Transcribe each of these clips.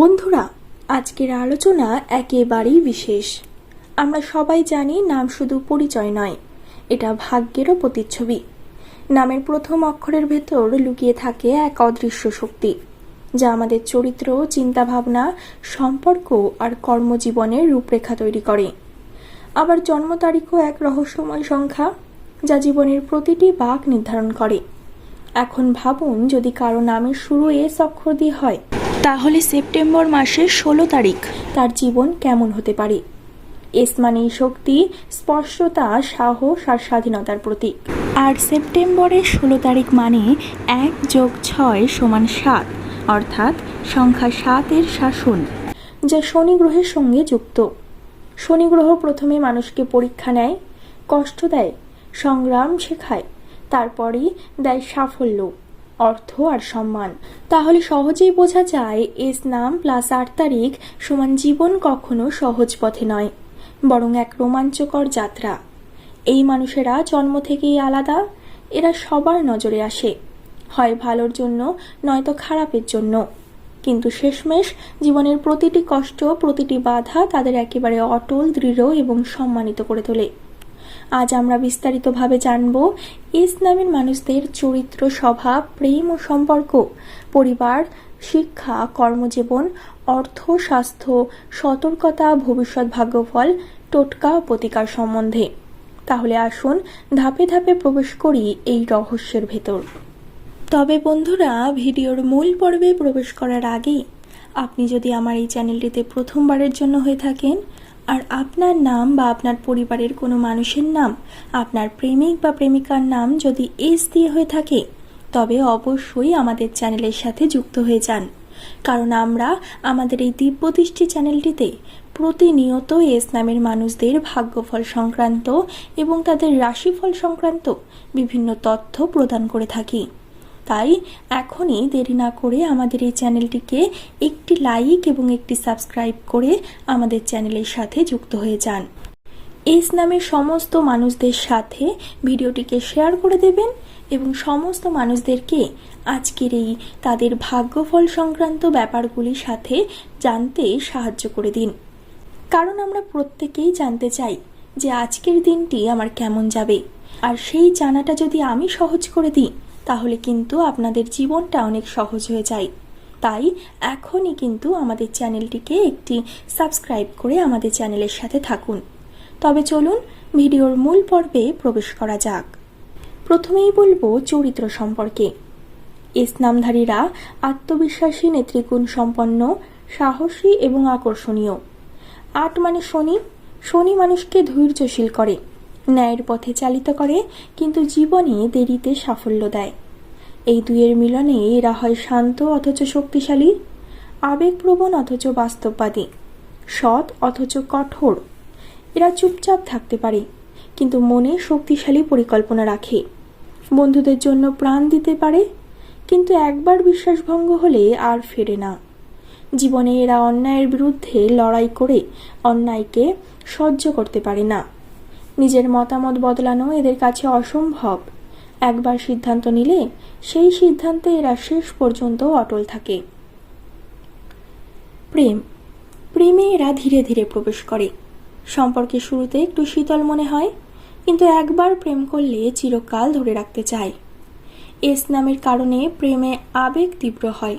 বন্ধুরা, আজকের আলোচনা একেবারেই বিশেষ। আমরা সবাই জানি নাম শুধু পরিচয় নয়, এটা ভাগ্যেরও প্রতিচ্ছবি। নামের প্রথম অক্ষরের ভেতর লুকিয়ে থাকে এক অদৃশ্য শক্তি, যা আমাদের চরিত্র, চিন্তাভাবনা, সম্পর্ক আর কর্মজীবনের রূপরেখা তৈরি করে। আবার জন্ম তারিখও এক রহস্যময় সংখ্যা, যা জীবনের প্রতিটি বাক নির্ধারণ করে। এখন ভাবুন, যদি কারও নামের শুরু এস অক্ষর দিয়ে হয় তাহলে সেপ্টেম্বর মাসের ষোলো তারিখ। তার জীবন কেমন হতে পারে? এস মানেই শক্তি স্পষ্টতা সাহস আর স্বাধীনতার প্রতীক। আর সেপ্টেম্বরের ষোলো তারিখ মানে এক যোগ ছয় সমান সাত অর্থাৎ সংখ্যা সাতের শাসন। যা শনি গ্রহের সঙ্গে যুক্ত। শনি গ্রহ প্রথমে মানুষকে পরীক্ষা নেয় কষ্ট দেয় সংগ্রাম শেখায় তারপরেই দেয় সাফল্য। অর্থ আর সম্মান। তাহলে সহজেই বোঝা যায়, এস নাম প্লাস আট তারিখ সমান জীবন কখনো সহজ পথে নয়, বরং এক রোমাঞ্চকর যাত্রা। এই মানুষেরা জন্ম থেকেই আলাদা, এরা সবার নজরে আসে। হয় ভালোর জন্য, নয়তো খারাপের জন্য। কিন্তু শেষমেশ জীবনের প্রতিটি কষ্ট, প্রতিটি বাধা তাদের একেবারে অটল, দৃঢ় এবং সম্মানিত করে তোলে। আজ আমরা বিস্তারিতভাবে জানব ইস নামের মানুষদের চরিত্র, স্বভাব, প্রেম ও সম্পর্ক, পরিবার, শিক্ষা, কর্মজীবন, অর্থ, স্বাস্থ্য, সতর্কতা, ভবিষ্যৎ ভাগ্যফল, টোটকা ও প্রতিকার সম্বন্ধে। তাহলে আসুন ধাপে ধাপে প্রবেশ করি এই রহস্যের ভেতর। তবে বন্ধুরা, ভিডিওর মূল পর্বে প্রবেশ করার আগে আপনি যদি আমার এই চ্যানেলটিতে প্রথমবারের জন্য হয়ে থাকেন আর আপনার নাম বা আপনার পরিবারের কোনো মানুষের নাম, আপনার প্রেমিক বা প্রেমিকার নাম যদি এস দিয়ে হয়ে থাকে, তবে অবশ্যই আমাদের চ্যানেলের সাথে যুক্ত হয়ে যান। কারণ আমরা আমাদের এই দিব্যদৃষ্টি চ্যানেলটিতে প্রতিনিয়ত এস নামের মানুষদের ভাগ্যফল সংক্রান্ত এবং তাদের রাশিফল সংক্রান্ত বিভিন্ন তথ্য প্রদান করে থাকি। তাই এখনই দেরি না করে আমাদের এই চ্যানেলটিকে একটি লাইক এবং একটি সাবস্ক্রাইব করে আমাদের চ্যানেলের সাথে যুক্ত হয়ে যান। এস নামের সমস্ত মানুষদের সাথে ভিডিওটিকে শেয়ার করে দেবেন এবং সমস্ত মানুষদেরকে আজকের এই তাদের ভাগ্যফল সংক্রান্ত ব্যাপারগুলির সাথে জানতে সাহায্য করে দিন। কারণ আমরা প্রত্যেকেই জানতে চাই যে আজকের দিনটি আমার কেমন যাবে। আর সেই জানাটা যদি আমি সহজ করে দিই তাহলে কিন্তু আপনাদের জীবনটা অনেক সহজ হয়ে যায়। তাই এখনই কিন্তু আমাদের চ্যানেলটিকে একটি সাবস্ক্রাইব করে আমাদের চ্যানেলের সাথে থাকুন। তবে চলুন, ভিডিওর মূল পর্বে প্রবেশ করা যাক। প্রথমেই বলব চরিত্র সম্পর্কে। ইসলামধারীরা আত্মবিশ্বাসী নেতৃগুণ সম্পন্ন, সাহসী এবং আকর্ষণীয়। আট মানে শনি শনি মানুষকে ধৈর্যশীল করে। ন্যায়ের পথে চালিত করে, কিন্তু জীবনে দেরিতে সাফল্য দেয়। এই দুইয়ের মিলনে এরা হয় শান্ত অথচ শক্তিশালী, আবেগপ্রবণ অথচ বাস্তববাদী, সৎ অথচ কঠোর। এরা চুপচাপ থাকতে পারে, কিন্তু মনে শক্তিশালী পরিকল্পনা রাখে। বন্ধুদের জন্য প্রাণ দিতে পারে, কিন্তু একবার বিশ্বাসভঙ্গ হলে আর ফেরে না। জীবনে এরা অন্যায়ের বিরুদ্ধে লড়াই করে অন্যায়কে সহ্য করতে পারে না। নিজের মতামত বদলানো এদের কাছে অসম্ভব। একবার সিদ্ধান্ত নিলে, সেই সিদ্ধান্তে এরা শেষ পর্যন্ত অটল থাকে। প্রেম। প্রেমে এরা ধীরে ধীরে প্রবেশ করে। সম্পর্কে শুরুতে একটু শীতল মনে হয়, কিন্তু একবার প্রেম করলে চিরকাল ধরে রাখতে চায়। এস নামের কারণে প্রেমে আবেগ তীব্র হয়।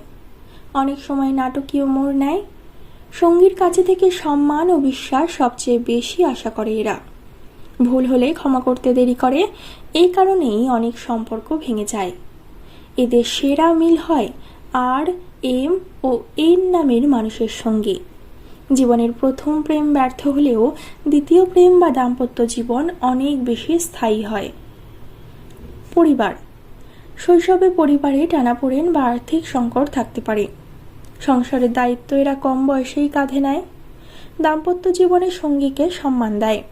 অনেক সময় নাটকীয় মোড় নেয়। সঙ্গীর কাছে থেকে সম্মান ও বিশ্বাস সবচেয়ে বেশি আশা করে এরা। ভুল হলে ক্ষমা করতে দেরি করে। এই কারণেই অনেক সম্পর্ক ভেঙে যায়। এদের সেরা মিল হয় আর, এম ও এন নামের মানুষের সঙ্গে। জীবনের প্রথম প্রেম ব্যর্থ হলেও দ্বিতীয় প্রেম বা দাম্পত্য জীবন অনেক বেশি স্থায়ী হয়। পরিবার। শৈশবে পরিবারে টানাপোড়েন বা আর্থিক সংকট থাকতে পারে। সংসারের দায়িত্ব এরা কম বয়সেই কাঁধে নেয়। দাম্পত্য জীবনের সঙ্গীকে সম্মান দেয়।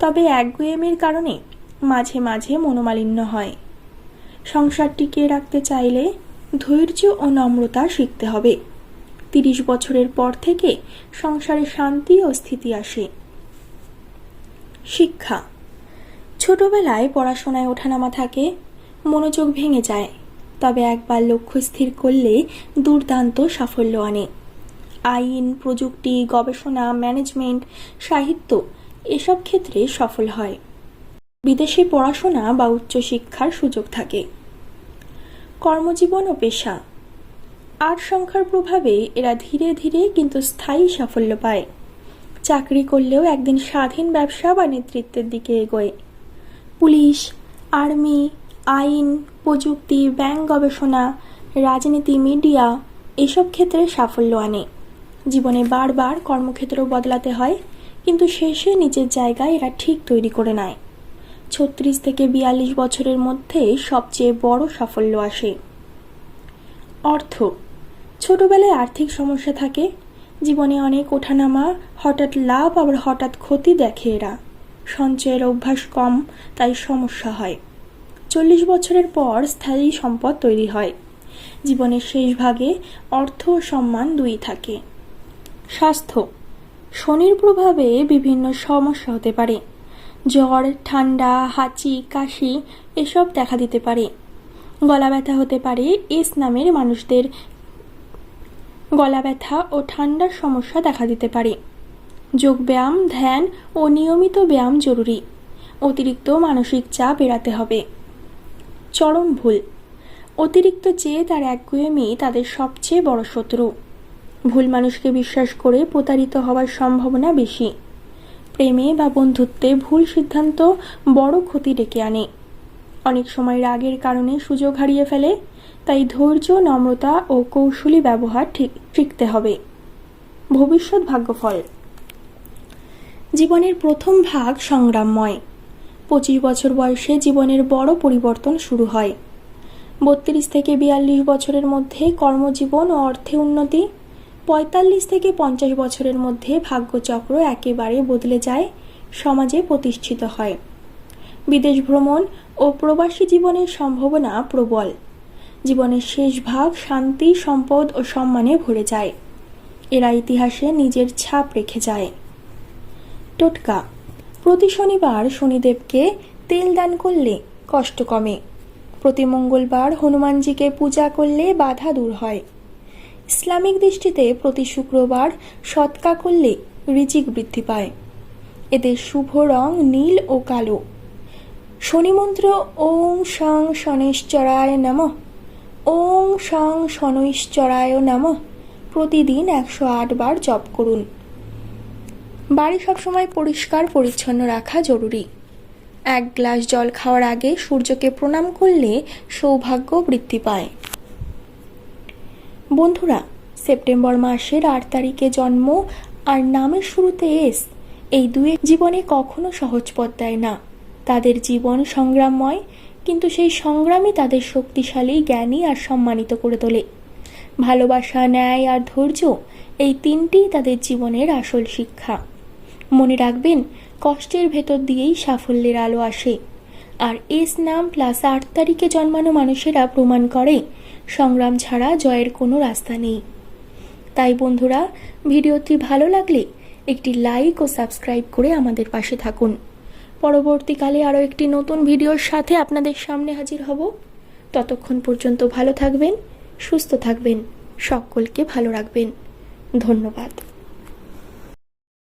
তবে একগুয়েমির কারণে মাঝে মাঝে মনোমালিন্য হয়। সংসার টিকিয়ে রাখতে চাইলে ধৈর্য ও নম্রতা শিখতে হবে। তিরিশ বছরের পর থেকে সংসারে শান্তি ও স্থিতি আসে। শিক্ষা। ছোটবেলায় পড়াশোনায় ওঠানামা থাকে, মনোযোগ ভেঙে যায়, তবে একবার লক্ষ্য স্থির করলে দুর্দান্ত সাফল্য আনে। আইন, প্রযুক্তি, গবেষণা, ম্যানেজমেন্ট, সাহিত্য এসব ক্ষেত্রে সফল হয়। বিদেশে পড়াশোনা বা উচ্চশিক্ষার সুযোগ থাকে। কর্মজীবন ও পেশা। আট সংখ্যার প্রভাবে এরা ধীরে ধীরে কিন্তু স্থায়ী সাফল্য পায়। চাকরি করলেও একদিন স্বাধীন ব্যবসা বা নেতৃত্বের দিকে এগোয়। পুলিশ, আর্মি, আইন, প্রযুক্তি, ব্যাংক গবেষণা, রাজনীতি, মিডিয়া এসব ক্ষেত্রে সাফল্য আনে। জীবনে বারবার কর্মক্ষেত্র বদলাতে হয়। কিন্তু শেষে নিজের জায়গায় এরা ঠিক তৈরি করে নেয়। ছত্রিশ থেকে বিয়াল্লিশ বছরের মধ্যে সবচেয়ে বড় সাফল্য আসে। অর্থ। ছোটবেলায় আর্থিক সমস্যা থাকে, জীবনে অনেক ওঠানামা, হঠাৎ লাভ, আবার হঠাৎ ক্ষতি দেখে এরা। সঞ্চয়ের অভ্যাস কম, তাই সমস্যা হয়। চল্লিশ বছরের পর স্থায়ী সম্পদ তৈরি হয়। জীবনের শেষ ভাগে অর্থ ও সম্মান দুই থাকে। স্বাস্থ্য। শনির প্রভাবে বিভিন্ন সমস্যা হতে পারে। জ্বর, ঠান্ডা, হাঁচি, কাশি এসব দেখা দিতে পারে। গলা ব্যথা হতে পারে, এস নামের মানুষদের গলা ব্যথা ও ঠান্ডার সমস্যা দেখা দিতে পারে। যোগব্যায়াম ধ্যান ও নিয়মিত ব্যায়াম জরুরি। অতিরিক্ত মানসিক চাপ এড়াতে হবে। চরম ভুল। অতিরিক্ত চেয়ে তার একগুয়েমি তাদের সবচেয়ে বড় শত্রু। ভুল মানুষকে বিশ্বাস করে প্রতারিত হওয়ার সম্ভাবনা বেশি। প্রেমে বা বন্ধুত্বে ভুল সিদ্ধান্ত বড় ক্ষতি ডেকে আনে। অনেক সময় রাগের কারণে সুযোগ হারিয়ে ফেলে, তাই ধৈর্য, নম্রতা ও কৌশলী ব্যবহার ঠিক, শিখতে হবে। ভবিষ্যৎ ভাগ্যফল। জীবনের প্রথম ভাগ সংগ্রামময়। পঁচিশ বছর বয়সে জীবনের বড় পরিবর্তন শুরু হয়। বত্রিশ থেকে বিয়াল্লিশ বছরের মধ্যে কর্মজীবন ও অর্থে উন্নতি পঁয়তাল্লিশ থেকে পঞ্চাশ বছরের মধ্যে ভাগ্যচক্র একেবারে বদলে যায়, সমাজে প্রতিষ্ঠিত হয়। বিদেশ ভ্রমণ ও প্রবাসী জীবনের সম্ভাবনা প্রবল। জীবনের শেষ ভাগ শান্তি, সম্পদ ও সম্মানে ভরে যায়। এরা ইতিহাসে নিজের ছাপ রেখে যায়। টোটকা। প্রতি শনিবার শনিদেবকে তেল দান করলে কষ্ট কমে। প্রতি মঙ্গলবার হনুমানজিকে পূজা করলে বাধা দূর হয়। ইসলামিক দৃষ্টিতে প্রতি শুক্রবার সৎকা করলে রিজিক বৃদ্ধি পায়। এদের শুভ রং নীল ও কালো। শনিমন্ত্র ওং সং শনেশ্বরায় নম। ওং সং শনৈশ্চরায় নম। প্রতিদিন একশো আট বার জপ করুন। বাড়ি সবসময় পরিষ্কার, পরিচ্ছন্ন রাখা জরুরি। এক গ্লাস জল খাওয়ার আগে সূর্যকে প্রণাম করলে সৌভাগ্য বৃদ্ধি পায়। বন্ধুরা, সেপ্টেম্বর মাসের আট তারিখে জন্ম আর নামের শুরুতে এস। এই দুয়ে জীবনে কখনো সহজ পথ দেয় না। তাদের জীবন সংগ্রামময়, কিন্তু সেই সংগ্রামই তাদের শক্তিশালী, জ্ঞানী আর সম্মানিত করে তোলে। ভালোবাসা, ন্যায় আর ধৈর্য, এই তিনটিই তাদের জীবনের আসল শিক্ষা। মনে রাখবেন, কষ্টের ভেতর দিয়েই সাফল্যের আলো আসে। আর এস নাম প্লাস আট তারিখে জন্মানো মানুষেরা প্রমাণ করে। সংগ্রাম ছাড়া জয়ের কোনো রাস্তা নেই। তাই বন্ধুরা, ভিডিওটি ভালো লাগলে একটি লাইক ও সাবস্ক্রাইব করে আমাদের পাশে থাকুন। পরবর্তীকালে আরও একটি নতুন ভিডিওর সাথে আপনাদের সামনে হাজির হব। ততক্ষণ পর্যন্ত ভালো থাকবেন, সুস্থ থাকবেন, সকলকে ভালো রাখবেন। ধন্যবাদ।